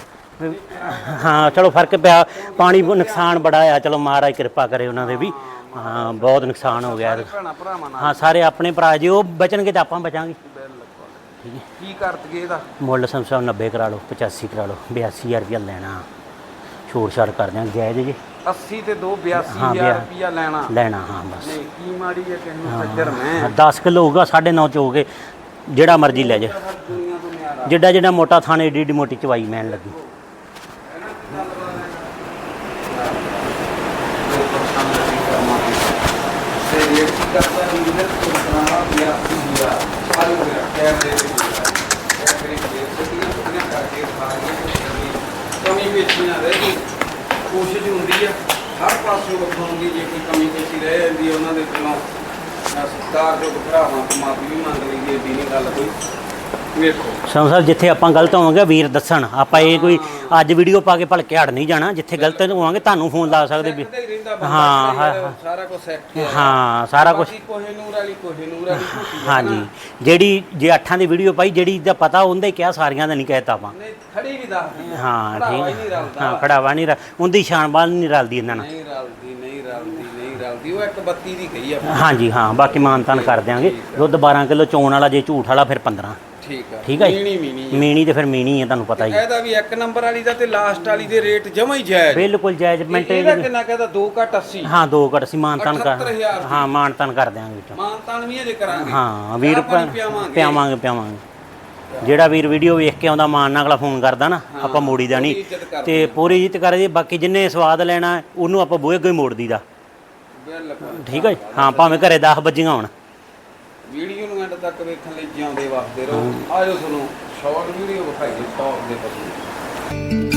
S2: ਹਾਂ ਚਲੋ ਫ਼ਰਕ ਪਿਆ। ਪਾਣੀ ਨੁਕਸਾਨ ਬੜਾ ਆ। ਚਲੋ ਮਹਾਰਾਜ ਕਿਰਪਾ ਕਰੇ ਉਹਨਾਂ ਦੇ ਵੀ। ਹਾਂ ਬਹੁਤ ਨੁਕਸਾਨ ਹੋ ਗਿਆ
S1: ਭੈਣਾ ਭਰਾਵਾਂ ਨਾਲ।
S2: ਹਾਂ ਸਾਰੇ ਆਪਣੇ ਭਰਾ ਜੀ ਉਹ ਬਚਣਗੇ ਤਾਂ ਆਪਾਂ ਬਚਾਂਗੇ।
S1: ਕੀ ਕਰ ਦਈਏ ਇਹਦਾ?
S2: ਮੁੱਲ ਸਾਹਿਬ 90 ਕਰਾ ਲਓ 85 ਕਰਾ ਲਓ 82000 ਰੁਪਇਆ ਲੈਣਾ। ਛੋੜ ਛਾੜ ਕਰ ਦਿਆਂ ਜਾਇਜ਼ ਜੀ।
S1: 80 ਤੇ 2
S2: ਹਾਂ,
S1: 82000
S2: ਬਿਆ-
S1: ਰੁਪਿਆ ਲੈਣਾ।
S2: ਲੈਣਾ ਹਾਂ ਬਸ।
S1: ਨਹੀਂ ਕੀ ਮਾੜੀ ਹੈ ਕਿਸ ਨੂੰ ਸੱਜਰ ਮੈਂ।
S2: 10 ਕਿਲੋ ਹੋਊਗਾ 9.5 ਚ ਹੋਗੇ ਜਿਹੜਾ ਮਰਜ਼ੀ ਲੈ ਜਾ ਜਿੱਡਾ ਜਿੱਡਾ ਮੋਟਾ ਥਾਣੇ ਏਡੀ ਏਡੀ ਮੋਟੀ ਚਵਾਈ ਮੈਨ ਲੱਗੀ।
S1: ਤੇ ਰੇਟ ਕੀ ਕਰਦਾ ਲੀਡਰ ਤੋਂ ਬਣਾ 82000 ਆਲੂ ਦੇ ਕਹਿ ਦੇ ਦੇ ਇਹ ਕਰੀ ਦੇ ਸਦੀਆਂ ਸਦੀਆਂ ਕਰਕੇ ਸਾਰੀਆਂ ਕਮੀ ਵੇਚੀ ਨਾ ਰਹੇ ਕੋਸ਼ਿਸ਼ ਹੁੰਦੀ ਆ, ਹਰ ਪਾਸੇ ਵਿਖਾਉਣ ਦੀ ਜੇ ਕੋਈ ਕਮੀ ਪੇਸ਼ੀ ਰਹਿ ਜਾਂਦੀ ਹੈ ਉਹਨਾਂ ਦੇ ਕੋਲੋਂ। ਸਰਕਾਰ ਜੋ ਭਰਾਵਾਂ ਤੋਂ ਮਾਫੀ ਵੀ ਮੰਗ ਲਈਏ ਦੀ ਨਹੀਂ ਗੱਲ ਕੋਈ। ਵੇਖੋ।
S2: ਸੰਧੂ ਸਾਹਿਬ ਜਿੱਥੇ ਆਪਾਂ ਗਲਤ ਹੋਵਾਂਗੇ ਵੀਰ ਦੱਸਣ। ਆਪਾਂ ਇਹ ਕੋਈ ਅੱਜ ਵੀਡੀਓ ਪਾ ਕੇ ਭਲਕੇ ਹਟ ਨਹੀਂ ਜਾਣਾ। ਜਿੱਥੇ ਗਲਤ ਹੋਵਾਂਗੇ ਤੁਹਾਨੂੰ ਫੋਨ ਲਾ ਸਕਦੇ ਵੀ।
S1: ਹੀ ਰਹਿੰਦਾ ਬੰਦਾ
S2: ਹਾਂ, ਹਾਂ,
S1: ਸਾਰਾ ਕੁਝ ਸੈੱਟ ਹੈ
S2: ਹਾਂ ਸਾਰਾ ਕੁਝ
S1: ਬਾਕੀ ਕੋਹੇ ਨੂਰ ਵਾਲੀ ਕੋਹੇ ਨੂਰ ਵਾਲੀ ਝੂਠੀ ਆ
S2: ਹਾਂਜੀ। ਜਿਹੜੀ ਜੇ ਅੱਠਾਂ ਦੀ ਵੀਡੀਓ ਪਾਈ ਜਿਹੜੀ ਦਾ ਪਤਾ ਉਹਦਾ ਹੀ ਕਿਹਾ ਸਾਰੀਆਂ ਦਾ ਨਹੀਂ ਕਹਿਤਾ ਆਪਾਂ।
S1: ਨਹੀਂ ਖੜੀ ਵੀ ਦੱਸਦੀ
S2: ਹਾਂ
S1: ਹੀ
S2: ਠੀਕ
S1: ਨਹੀਂ
S2: ਹੈ।
S1: ਰਲਦਾ।
S2: ਹਾਂ ਖੜਾਵਾ ਨਹੀਂ ਰ- ਉਹਦੀ ਸ਼ਾਨ ਬਾਲ ਨਹੀਂ ਰਲਦੀ ਇਹਨਾਂ ਨਾਲ।
S1: ਨਹੀਂ ਰਲਦੀ ਨਹੀਂ ਰਲਦੀ ਨਹੀਂ ਰਲਦੀ। ਉਹ ਇੱਕ ਬੱਤੀ ਦੀ ਗਈ ਆ।
S2: ਹਾਂਜੀ ਹਾਂ ਬਾਕੀ ਮਾਨਤਾਨ ਕਰ ਦਿਆਂਗੇ। ਦੁੱਧ 12 ਕਿਲੋ ਚੋਣ ਵਾਲਾ ਜੇ ਝੂਠ ਵਾਲਾ ਫਿਰ 15
S1: ਠੀਕ ਆ।
S2: ਠੀਕ ਹੈ?
S1: ਮੀਣੀ ਮੀਣੀ
S2: ਮੀਣੀ ਤੇ ਫਿਰ ਮੀਣੀ ਹੈ ਤੁਹਾਨੂੰ ਪਤਾ ਹੀ ਹੈ।
S1: ਇਹਦਾ ਵੀ ਇੱਕ ਨੰਬਰ ਵਾਲੀ ਦਾ ਤੇ ਲਾਸਟ ਵਾਲੀ ਦੇ ਰੇਟ ਜਮਾ ਹੀ ਜਾਇਜ਼।
S2: ਬਿਲਕੁਲ ਜਾਇਜ਼ ਮਿੰਟ
S1: ਇਹਦਾ ਕਿੰਨਾ ਕਹਦਾ 2 ਘੱਟ 80
S2: ਹਾਂ ਦੋ ਘਟ ਸੀ ਮਾਨਤਾਨ ਕਰ
S1: 78000 ਦੀ।
S2: ਹਾਂ ਮਾਨਤਾਨ ਕਰ ਦਿਆਂਗੇ ਵਿੱਚੋਂ
S1: ਮਾਨਤਾਨ ਵੀ ਅਜੇ ਕਰਾਂਗੇ।
S2: ਹਾਂ ਵੀਰ
S1: ਚਾਹ ਪਾਣੀ ਪਿਆਵਾਂਗੇ।
S2: ਪਿਆਵਾਂਗੇ ਪਿਆਵਾਂਗੇ। ਜਿਹੜਾ ਵੀਰ ਵੀਡੀਓ ਵੇਖ ਕੇ ਆਉਂਦਾ ਮਾਨ ਨਾਲ ਅਗਲਾ ਫੋਨ ਕਰਦਾ ਨਾ ਆਪਾਂ ਮੋੜੀ ਦਾ
S1: ਪੂਰੀ
S2: ਨਹੀਂ
S1: ਇੱਜ਼ਤ ਕਰਦੇ
S2: ਤੇ ਪੂਰੀ ਇੱਜ਼ਤ ਕਰੇ ਜੀ ਬਾਕੀ ਜਿੰਨੇ ਸਵਾਦ ਲੈਣਾ ਹੈ, ਉਹਨੂੰ ਆਪਾਂ ਬੂਹੇ ਅੱਗੇ ਮੋੜ ਦੀਦਾ
S1: ਬਿਲਕੁਲ।
S2: ਠੀਕ ਹੈ ਜੀ? ਹਾਂ ਭਾਵੇਂ ਘਰੇ 10 ਵੱਜੀਆਂ ਹੋਣ।
S1: ਵੀਡੀਓ ਨੂੰ ਐਂਡ ਤੱਕ ਵੇਖਣ ਲਈ ਜਿਉਂਦੇ ਵਸਦੇ ਰਹੋ। ਆਜੋ ਤੁਹਾਨੂੰ ਸ਼ਾਰਟ ਵੀਡੀਓ ਵਿਖਾਈਏ ਸ਼ਾਰਟ ਦੇ ਪਸ਼ੂ